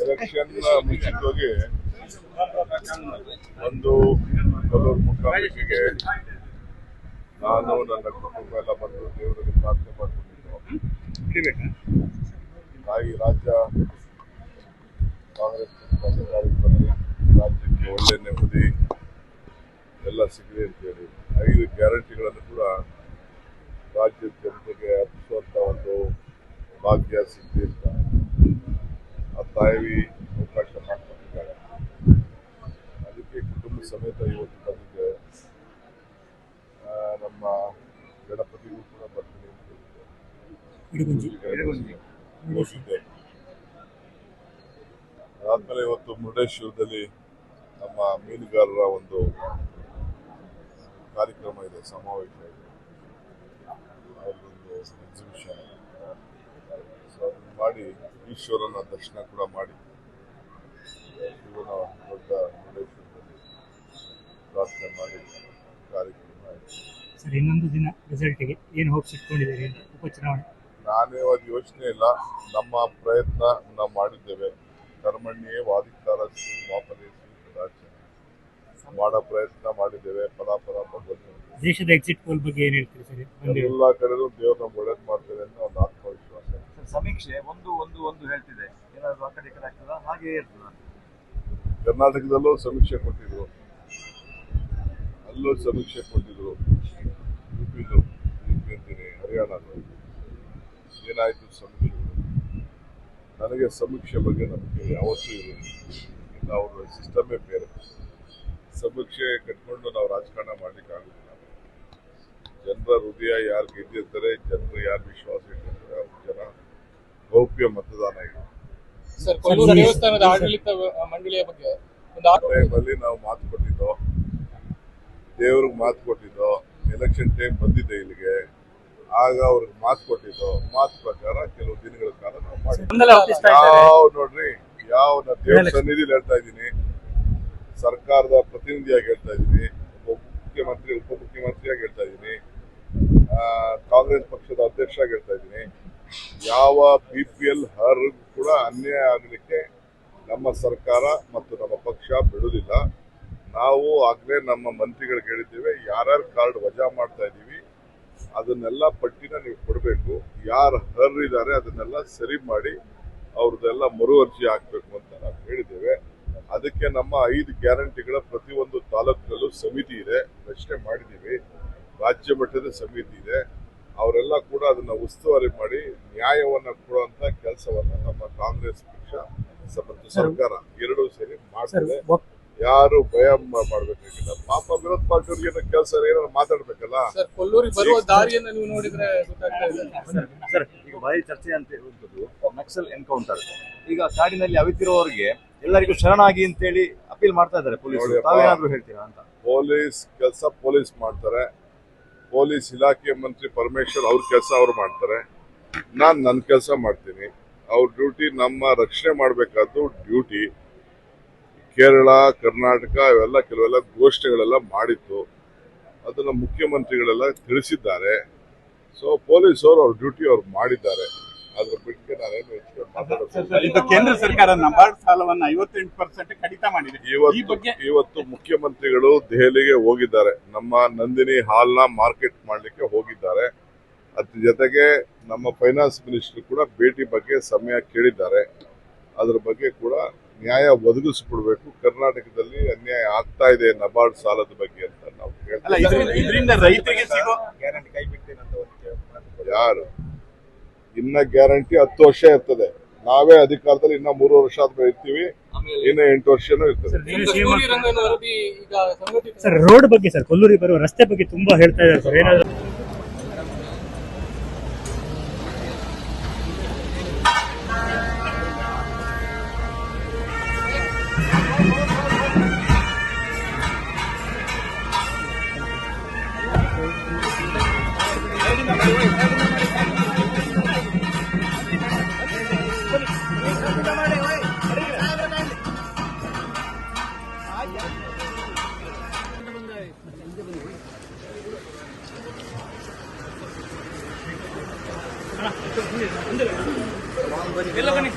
Election ಮುಂಚಿತವಾಗಿ ಒಂದು ಕೊಲ್ಲೂರು ಮುಖಾಮುಖಿಗೆ ನಾನು ನನ್ನ ಕುಟುಂಬ ಎಲ್ಲ ಬಂದು ದೇವರಲ್ಲಿ ಪ್ರಾರ್ಥನೆ ಮಾಡಿಕೊಂಡಿದ್ದು. ತಾಯಿ ರಾಜ್ಯ ಕಾಂಗ್ರೆಸ್ ಬಂದು ರಾಜ್ಯಕ್ಕೆ ಒಳ್ಳೆ ನೆಮ್ಮದಿ ಎಲ್ಲ ಸಿಗಲಿ ಅಂತೇಳಿ ಐದು ಗ್ಯಾರಂಟಿಗಳನ್ನು ಕೂಡ ರಾಜ್ಯದ ಜನತೆಗೆ ಅರ್ಪಿಸುವಂತ ಒಂದು ಭಾಗ್ಯ ಸಿದ್ಧಿ ಅಂತ ಆ ತಾಯಿ ಅವಕಾಶ ಮಾಡ್ಕೊಂಡಿದ್ದಾರೆ ಅದಕ್ಕೆ ಕುಟುಂಬ ಸಮೇತ ಇವತ್ತು ಬಂದಿದ್ದೆ ನಮ್ಮ ಗಣಪತಿಗೂ ಕೂಡ ಬರ್ತೀನಿ ಅಂತ ಹೇಳಿದ್ದೆ. ಹೋಗಿದ್ದೆ ಅದಾದ್ಮೇಲೆ ಇವತ್ತು ಮುರುಡೇಶ್ವರದಲ್ಲಿ ನಮ್ಮ ಮೀನುಗಾರರ ಒಂದು ಕಾರ್ಯಕ್ರಮ ಇದೆ ಸಮಾವೇಶ ಇದೆ. ಅವ್ರದ್ದೊಂದು ಎಕ್ಸಿಬಿಷನ್ ಮಾಡಿ ಈಶ್ವರನ ದರ್ಶನ ಕೂಡ ಮಾಡಿ. ಶಿವನ ದೊಡ್ಡ ಮುರುಡೇಶ್ವರದಲ್ಲಿ ಪ್ರಾರ್ಥನೆ ಮಾಡಿ ಕಾರ್ಯಕ್ರಮ ಆಯಿತು. ಸರ್ ಇನ್ನೊಂದು ದಿನ ರಿಸಲ್ಟ್ಗೆ ಏನು ಹೋಪ್ಸ್ ಇಟ್ಕೊಂಡಿದ್ದೀರಿ? ಉಪಚುನಾವಣೆ. ನಾನೇ ಅದು ಯೋಚನೆ ಇಲ್ಲ. ನಮ್ಮ ಪ್ರಯತ್ನ ನಾವು ಮಾಡಿದ್ದೇವೆ. ಕರ್ಮಣ್ಯೇ ವಾದಿಕಾರ ವಾಪರೇಸಿ ಕದಾಚನ. ಮಾಡೋ ಪ್ರಯತ್ನ ಮಾಡಿದ್ದೇವೆ. ಫಲಾಫಲ ಬಂದಿದೆ ದೇಶದ ಎಕ್ಸಿಟ್ ಪೋಲ್ ಬಗ್ಗೆ ಏನು ಹೇಳ್ತೀರಿ ಸರ್? ಎಲ್ಲ ಕಡೆನೂ ದೇವರನ್ನ ಒಳ್ಳೇದು ಮಾಡ್ತಾರೆ ಅಂತ ಒಂದು ಆತ್ಮವಿಶ್ವಾಸ. ಸಮೀಕ್ಷೆ ಒಂದು ಒಂದು ಒಂದು ಹೇಳ್ತಿದೆ. ಏನಾದರೂ ಆ ಕಡೆ ಈ ಕಡೆ ಆಗ್ತದ? ಹಾಗೆ ಇರ್ತದ ಕರ್ನಾಟಕದಲ್ಲೂ ಸಮೀಕ್ಷೆ ಕೊಟ್ಟಿದ್ರು. ಅಲ್ಲೂ ಸಮೀಕ್ಷೆ ಕೊಟ್ಟಿದ್ರು. ಯುಪಿದು, ಯುಪಿ ಅಂತೀನಿ, ಹರಿಯಾಣದ. ಏನಾಯ್ತು ಸಮೀಕ್ಷೆ? ನನಗೆ ಸಮೀಕ್ಷೆ ಬಗ್ಗೆ ನಮಗೆ ಯಾವತ್ತೂ ಇರಲಿಲ್ಲ ಅವರ ಸಿಸ್ಟಮೇ ಬೇರೆ. ಸಮೀಕ್ಷೆ ಕಟ್ಕೊಂಡು ನಾವು ರಾಜಕಾರಣ ಮಾಡ್ಲಿಕ್ಕಾಗುದಿಲ್ಲ ಜನರ ಹೃದಯ ಯಾರು ಗೆದ್ದಿರ್ತಾರೆ ಜನರು ಯಾರು ವಿಶ್ವಾಸ ಇಟ್ಟಿರ್ತಾರೆ ಅವ್ರ ಜನ ಗೌಪ್ಯ ಮತದಾನ ಇದೆ. ಸರ್ ಕೊಲ್ಲೂರು ದೇವಸ್ಥಾನದ ಆಡಳಿತ ಮಂಡಳಿಯ ಬಗ್ಗೆ ಟೈಮಲ್ಲಿ ನಾವು ಮಾತು ಕೊಟ್ಟಿದ್ದೋ ದೇವ್ರಿಗೆ ಮಾತು ಕೊಟ್ಟಿದ್ದೋ ಎಲೆಕ್ಷನ್ ಟೈಮ್ ಬಂದಿದ್ದೆ ಇಲ್ಲಿಗೆ ಆಗ ಅವ್ರಿಗೆ ಮಾತು ಕೊಟ್ಟಿದ್ದೋ ಮಾತು ಪ್ರಕಾರ ಕೆಲವು ದಿನಗಳ ಕಾಲ ನಾವು ಇದ್ದಾರೆ. ಯಾವ ನೋಡ್ರಿ ಯಾವ ನಾ ದೇವ್ರ ಸನ್ನಿಧಿಲಿ ಹೇಳ್ತಾ ಇದ್ದೀನಿ ಸರ್ಕಾರದ ಪ್ರತಿನಿಧಿಯಾಗಿ ಹೇಳ್ತಾ ಇದ್ದೀನಿ ಒಬ್ಬ ಮುಖ್ಯಮಂತ್ರಿ ಉಪಮುಖ್ಯಮಂತ್ರಿಯಾಗಿ ಹೇಳ್ತಾ ಇದ್ದೀನಿ ಆ, ಕಾಂಗ್ರೆಸ್ ಪಕ್ಷದ ಅಧ್ಯಕ್ಷ ಆಗಿ ಹೇಳ್ತಾ ಇದ್ದೀನಿ. ಯಾವ ಬಿ ಪಿ ಎಲ್ ಹರ್ ಕೂಡ ಅನ್ಯಾಯ ಆಗಲಿಕ್ಕೆ ನಮ್ಮ ಸರ್ಕಾರ ಮತ್ತು ನಮ್ಮ ಪಕ್ಷ ಬಿಡುವುದಿಲ್ಲ. ನಾವು ಆಗಲೇ ನಮ್ಮ ಮಂತ್ರಿಗಳಿಗೆ ಹೇಳಿದ್ದೇವೆ, ಯಾರ್ಯಾರು ಕಾರ್ಡ್ ವಜಾ ಮಾಡ್ತಾ ಇದ್ದೀವಿ, ಅದನ್ನೆಲ್ಲ ಪಟ್ಟಿನ ನೀವು ಕೊಡಬೇಕು. ಯಾರು ಹರ್ ಇದ್ದಾರೆ ಅದನ್ನೆಲ್ಲ ಸರಿ ಮಾಡಿ ಅವ್ರದ್ದೆಲ್ಲ ಮರು ಅರ್ಜಿ ಹಾಕಬೇಕು ಅಂತ ನಾವು ಹೇಳಿದ್ದೇವೆ. ಅದಕ್ಕೆ ನಮ್ಮ ಐದು ಗ್ಯಾರಂಟಿಗಳ ಪ್ರತಿಯೊಂದು ತಾಲೂಕಿನಲ್ಲೂ ಸಮಿತಿ ಇದೆ, ರಚನೆ ಮಾಡಿದ್ದೀವಿ. ರಾಜ್ಯ ಮಟ್ಟದ ಸಮಿತಿ ಇದೆ. ಅವರೆಲ್ಲ ಕೂಡ ಅದನ್ನ ಉಸ್ತುವಾರಿ ಮಾಡಿ ನ್ಯಾಯವನ್ನ ಕೊಡುವಂತ ಕೆಲಸವನ್ನ ನಮ್ಮ ಕಾಂಗ್ರೆಸ್ ಪಕ್ಷ ಮತ್ತು ಸರ್ಕಾರ ಎರಡೂ ಸೇರಿ ಮಾಡ್ತಾರೆ ಮಾಡ್ತದೆ. ಯಾರು ಭಯ ಮಾಡ್ಬೇಕಾಗಿಲ್ಲ ಪಾಪ ವಿರೋಧ ಪಾರ್ಟಿಯವ್ರಿಗೆ ಏನೋ ಕೆಲಸ ಏನಾದ್ರು ಮಾತಾಡ್ಬೇಕಲ್ಲ? ಸರ್ ಕೊಲ್ಲೂರಿಗೆ ಬರುವ ದಾರಿಯನ್ನು ನೀವು ನೋಡಿದ್ರೆ ಸರ್ ಈಗ ಭಾರಿ ಚರ್ಚೆ ಅಂತ ಇರುವಂತದ್ದು ನಕ್ಸಲ್ ಎನ್ಕೌಂಟರ್ ಈಗ ಕಾಡಿನಲ್ಲಿ ಅವಿತಿರುವವರಿಗೆ ಎಲ್ಲರಿಗೂ ಶರಣಾಗಿ ಅಂತೇಳಿ ಅಪೀಲ್ ಮಾಡ್ತಾ ಇದ್ದಾರೆ ಪೊಲೀಸ್. ತಾವೇನಾದ್ರೂ ಹೇಳ್ತೀರಾ ಅಂತ? ಪೊಲೀಸ್ ಕೆಲಸ ಪೊಲೀಸ್ ಮಾಡ್ತಾರೆ. ಪೊಲೀಸ್ ಇಲಾಖೆ ಮಂತ್ರಿ ಪರಮೇಶ್ವರ್ ಅವ್ರ ಕೆಲಸ ಅವ್ರು ಮಾಡ್ತಾರೆ. ನಾನು ನನ್ನ ಕೆಲಸ ಮಾಡ್ತೀನಿ. ಅವ್ರ ಡ್ಯೂಟಿ ನಮ್ಮ ರಕ್ಷಣೆ ಮಾಡಬೇಕಾದ್ದು ಡ್ಯೂಟಿ. ಕೇರಳ, ಕರ್ನಾಟಕ ಇವೆಲ್ಲ ಕೆಲವೆಲ್ಲ ಘೋಷಣೆಗಳೆಲ್ಲ ಮಾಡಿತ್ತು ಅದನ್ನು ಮುಖ್ಯಮಂತ್ರಿಗಳೆಲ್ಲ ತಿಳಿಸಿದ್ದಾರೆ. ಸೊ ಪೊಲೀಸರು ಅವ್ರ ಡ್ಯೂಟಿ ಅವ್ರು ಮಾಡಿದ್ದಾರೆ. ಅದ್ರ ಬಿಟ್ಟು ನಾನೇನು ಹೆಚ್ಚಿಗೆ ಮಾತಾಡೋದು ಇದು ಕೇಂದ್ರ ಸರ್ಕಾರ ನಬಾರ್ಡ್ ಸಾಲವನ್ನ ಐವತ್ತೆಂಟು ಪರ್ಸೆಂಟ್ ಕಡಿತ ಮಾಡಿದೆ. ಈ ಇವತ್ತು ಬಗ್ಗೆ ಇವತ್ತು ಮುಖ್ಯಮಂತ್ರಿಗಳು ದೆಹಲಿಗೆ ಹೋಗಿದ್ದಾರೆ. ನಮ್ಮ ನಂದಿನಿ ಹಾಲ್ನ ಮಾರ್ಕೆಟ್ ಮಾಡ್ಲಿಕ್ಕೆ ಹೋಗಿದ್ದಾರೆ. ಅದ್ರ ಜೊತೆಗೆ ನಮ್ಮ ಫೈನಾನ್ಸ್ ಮಿನಿಸ್ಟರ್ ಕೂಡ ಭೇಟಿ ಬಗ್ಗೆ ಸಮಯ ಕೇಳಿದ್ದಾರೆ. ಅದ್ರ ಬಗ್ಗೆ ಕೂಡ ನ್ಯಾಯ ಒದಗಿಸ್ಕೊಡ್ಬೇಕು. ಕರ್ನಾಟಕದಲ್ಲಿ ಅನ್ಯಾಯ ಆಗ್ತಾ ಇದೆ ನಬಾರ್ಡ್ ಸಾಲದ ಬಗ್ಗೆ ಅಂತ ನಾವು ಅಲ್ಲ ಕೇಳ್ತೀವಿ. ಇದರಿಂದ ಇದರಿಂದ ರೈತರಿಗೆ ಸಿಗೋ ಗ್ಯಾರಂಟಿ ಕೈ ಬಿಡ್ತೇನೆ ಅಂತ ಯಾರು? ಇನ್ನ ಗ್ಯಾರಂಟಿ ಹತ್ತು ವರ್ಷ ಇರ್ತದೆ. ನಾವೇ ಅಧಿಕಾರದಲ್ಲಿ ಇನ್ನ ಮೂರು ವರ್ಷ ಆದ್ಮೇಲೆ ಇರ್ತೀವಿ. ಇನ್ನ ಎಂಟು ವರ್ಷನೂ ಇರ್ತದೆ. ಸರ್ ರೋಡ್ ಬಗ್ಗೆ ಸರ್ ಕೊಲ್ಲೂರಿಗೆ ಬರುವ ರಸ್ತೆ ಬಗ್ಗೆ ತುಂಬಾ ಹೇಳ್ತಾ ಇದ್ದಾರೆ ಸರ್. ಏನಾದ್ರು Thank you. ಎಲ್ಲ ಬನ್ನಿ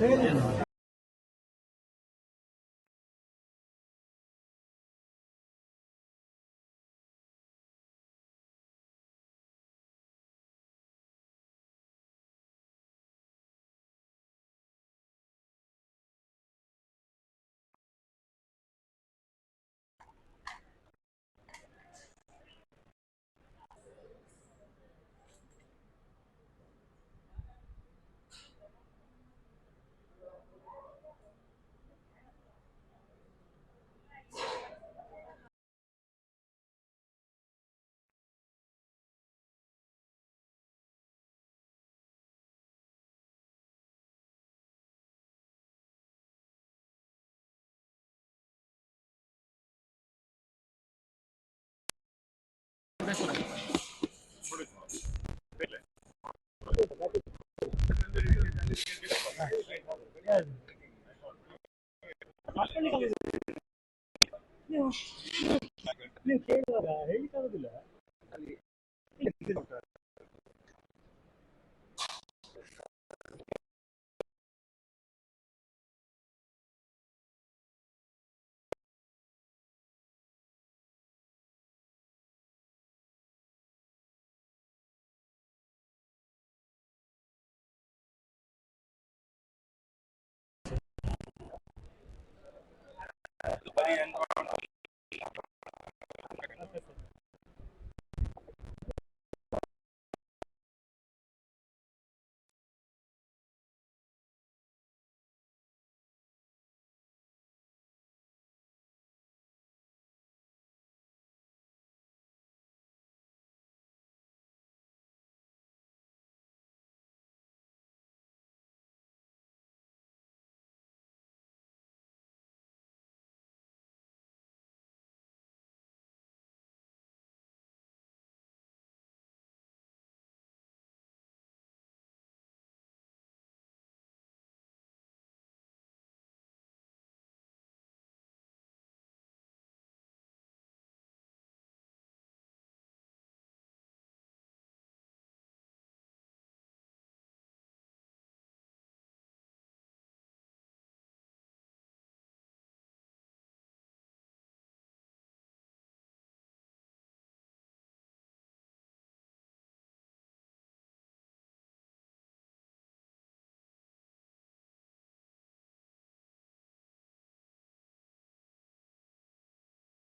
ಆಯ್ತು ಹೇಳಿಕ್ಕಾಗೋದಿಲ್ಲ ಅಲ್ಲಿ ಬರೀ ಎಂತ